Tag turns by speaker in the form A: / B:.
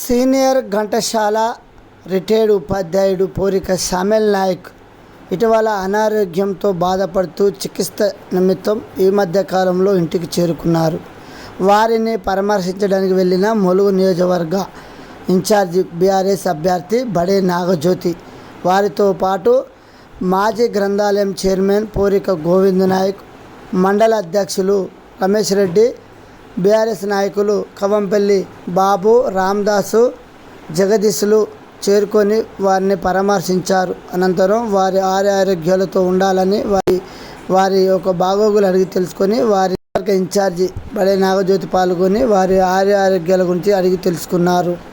A: Senior Ghantasala retired ఉపాధ్యాయుడు పోరిక శ్యామల్ నాయక్ ఇటీవల అనారోగ్యంతో బాధపడుతూ చికిత్స నిమిత్తం ఈ మధ్య కాలంలో ఇంటికి చేరుకున్నారు. వారిని పరామర్శించడానికి వెళ్ళిన ములుగు నియోజకవర్గ ఇన్ఛార్జి బీఆర్ఎస్ అభ్యర్థి బడే నాగజ్యోతి. వారితో పాటు మాజీ గ్రంథాలయం చైర్మన్ పోరిక గోవింద్ నాయక్ మండల అధ్యక్షులు రమేష్ రెడ్డి బీఆర్ఎస్ నాయకులు కవంపల్లి బాబు రామదాసు జగదీశులు చేరుకొని వారిని పరామర్శించారు. అనంతరం వారి ఆరోగ్యాలతో ఉండాలని వారి వారి యొక్క బాగోగులు అడిగి తెలుసుకొని వారి ఇన్ఛార్జి బడే నాగజ్యోతి పాల్గొని వారి ఆరోగ్యాల గురించి అడిగి తెలుసుకున్నారు.